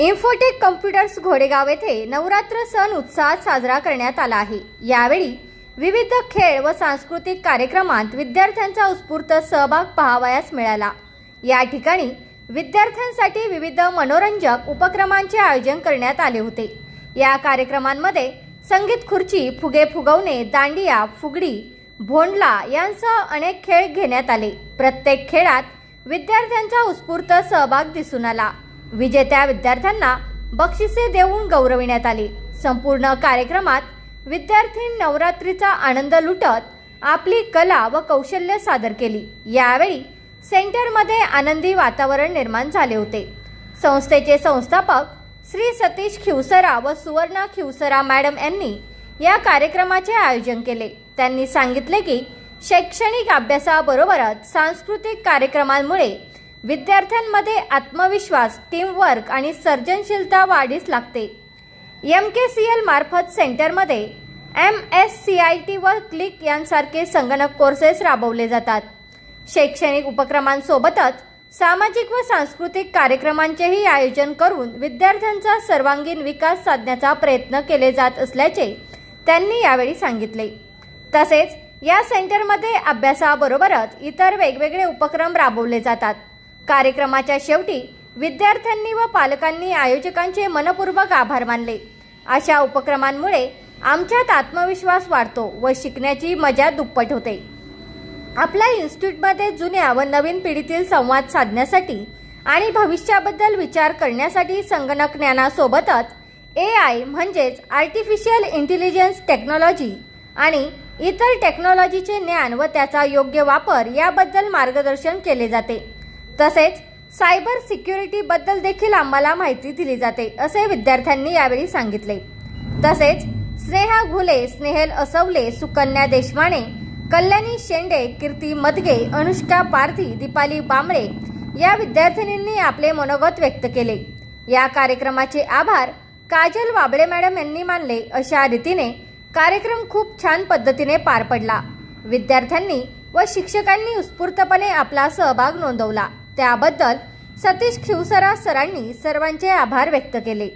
Infotech computers घोडेगाव येथे नवरात्र सण उत्साहात साजरा करण्यात आला आहे. यावेळी विविध खेळ व सांस्कृतिक कार्यक्रमात विद्यार्थ्यांचा उत्स्फूर्त सहभाग पाहावयास मिळाला. या ठिकाणी विद्यार्थ्यांसाठी विविध मनोरंजक उपक्रमांचे आयोजन करण्यात आले होते. या कार्यक्रमांमध्ये संगीत खुर्ची फुगे फुगवणे दांडिया फुगडी भोंडला यांसह अनेक खेळ घेण्यात आले. प्रत्येक खेळात विद्यार्थ्यांचा उत्स्फूर्त सहभाग दिसून आला. विजेत्या विद्यार्थ्यांना बक्षिसे देऊन गौरविण्यात आले. संपूर्ण कार्यक्रमात विद्यार्थी नवरात्रीचा आनंद लुटत आपली कला व कौशल्य सादर केली. यावेळी सेंटरमध्ये आनंदी वातावरण निर्माण झाले होते. संस्थेचे संस्थापक श्री सतीश खिवसरा व सुवर्णा खिवसरा मॅडम यांनी या कार्यक्रमाचे आयोजन केले. त्यांनी सांगितले की शैक्षणिक अभ्यासाबरोबरच सांस्कृतिक कार्यक्रमांमुळे विद्यार्थ्यांमध्ये आत्मविश्वास टीमवर्क आणि सर्जनशीलता वाढीस लागते. एम के सी एल मार्फत सेंटरमध्ये M S C I T व क्लिक यांसारखे संगणक कोर्सेस राबवले जातात. शैक्षणिक उपक्रमांसोबतच सामाजिक व सांस्कृतिक कार्यक्रमांचेही आयोजन करून विद्यार्थ्यांचा सर्वांगीण विकास साधण्याचा प्रयत्न केले जात असल्याचे त्यांनी यावेळी सांगितले. तसेच या सेंटरमध्ये अभ्यासाबरोबरच इतर वेगवेगळे उपक्रम राबवले जातात. कार्यक्रमाच्या शेवटी विद्यार्थ्यांनी व पालकांनी आयोजकांचे मनपूर्वक आभार मानले. अशा उपक्रमांमुळे आमच्यात आत्मविश्वास वाढतो व शिकण्याची मजा दुप्पट होते. आपल्या इन्स्टिट्यूटमध्ये जुन्या व नवीन पिढीतील संवाद साधण्यासाठी आणि भविष्याबद्दल विचार करण्यासाठी संगणक ज्ञानासोबतच ए आय म्हणजेच आर्टिफिशियल इंटेलिजन्स टेक्नॉलॉजी आणि इतर टेक्नॉलॉजीचे ज्ञान व त्याचा योग्य वापर याबद्दल मार्गदर्शन केले जाते. तसेच सायबर सिक्युरिटीबद्दल देखील आम्हाला माहिती दिली जाते असे विद्यार्थ्यांनी यावेळी सांगितले. तसेच स्नेहा घुले स्नेहल असवले सुकन्या देशमाने कल्याणी शेंडे कीर्ती मदगे अनुष्का पारधी दीपाली बांबळे या विद्यार्थिनींनी आपले मनोगत व्यक्त केले. या कार्यक्रमाचे आभार काजल वाबळे मॅडम यांनी मानले अशा रीतीने कार्यक्रम खूप छान पद्धतीने पार पडला. विद्यार्थ्यांनी व शिक्षकांनी उत्स्फूर्तपणे आपला सहभाग नोंदवला. त्याबद्दल सतीश खिवसरा सरांनी सर्वांचे आभार व्यक्त केले.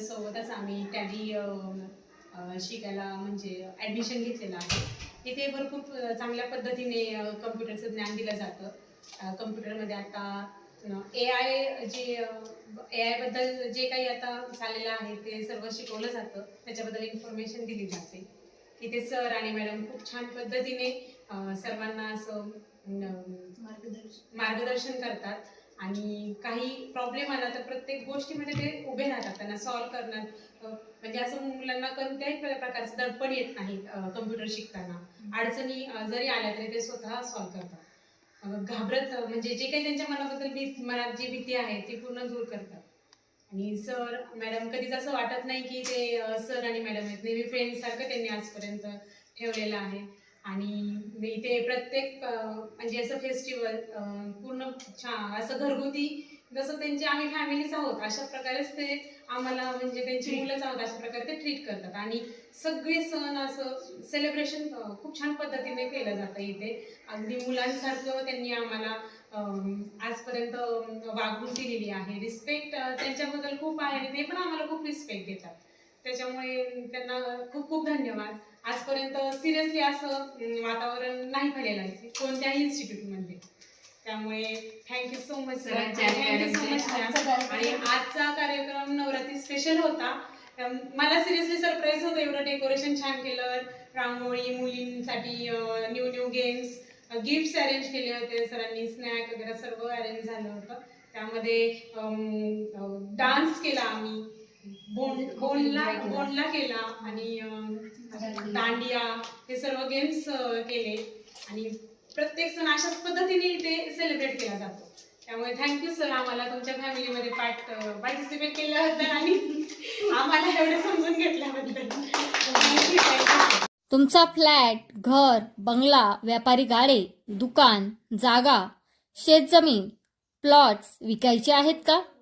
सोबतच आम्ही टॅली शिकायला म्हणजे ॲडमिशन घेतलेलं आहे. तिथे भरपूर चांगल्या पद्धतीने कम्प्युटरचं ज्ञान दिलं जातं. कम्प्युटरमध्ये आता ए आय जे ए आयबद्दल जे काही आता चाललेलं आहे ते सर्व शिकवलं जातं. त्याच्याबद्दल इन्फॉर्मेशन दिली जाते. तिथे सर आणि मॅडम खूप छान पद्धतीने सर्वांना असं मार्गदर्शन करतात. आणि काही प्रॉब्लेम आला तर प्रत्येक गोष्टीमध्ये ते उभे राहतात. त्यांना सॉल्व्ह करण्यात अ, म्हणजे असं मुलांना कोणत्याही प्र- प्रकारचं दडपण येत नाही कम्प्युटर शिकताना. अडचणी जरी आल्या तरी ते स्वतः सॉल्व्ह करतात. घाबरत म्हणजे जे काही त्यांच्या मनाबद्दल भीत मनात जी भीती आहे ती पूर्ण दूर करतात. आणि सर मॅडम कधीच असं वाटत नाही की ते सर आणि मॅडम आहेत. नेहमी फ्रेंड सारखं त्यांनी आजपर्यंत ठेवलेलं आहे. आणि इथे प्रत्येक म्हणजे असं फेस्टिवल पूर्ण छान असं घरगुती जसं त्यांचे आम्ही फॅमिलीच आहोत अशा प्रकारेच ते आम्हाला म्हणजे त्यांची मुलंच आहोत अशा प्रकारे ते ट्रीट करतात. आणि सगळे सण असं सेलिब्रेशन खूप छान पद्धतीने केलं जातं इथे. अगदी मुलांसारखं त्यांनी आम्हाला आजपर्यंत वागणूक दिलेली आहे. रिस्पेक्ट त्यांच्याबद्दल खूप आहे आणि ते पण आम्हाला खूप रिस्पेक्ट देतात. त्याच्यामुळे त्यांना खूप खूप धन्यवाद. आजपर्यंत सिरियसली असं वातावरण नाही पाहिलेलं आहे. कोणत्याही इन्स्टिट्यूटमध्ये. त्यामुळे thank you so much sir thank you so much आणि आजचा कार्यक्रम नवरात्री स्पेशल होता. मला सिरियसली सरप्राईज होतं एवढं डेकोरेशन छान केलं. रांगोळी मुलींसाठी new new games gifts arrange केले होते. सरांनी स्नॅक वगैरे सर्व अरेंज झालं होतं. त्यामध्ये डान्स केला आम्ही. बोन बोनला बोनला केला आणि दांडिया हे सर्व गेम्स केले. आणि प्रत्येक सण अशाच पद्धतीने इथे सेलिब्रेट केला जातो. त्यामुळे थँक्यू सर आम्हाला तुमच्या फॅमिलीमध्ये पार्ट पार्टिसिपेट केल्याबद्दल आणि आम्हाला एवढं समजून घेतल्याबद्दल तुमचा फ्लॅट घर बंगला व्यापारी गाडे दुकान जागा शेतजमीन प्लॉट्स विकायचे आहेत का?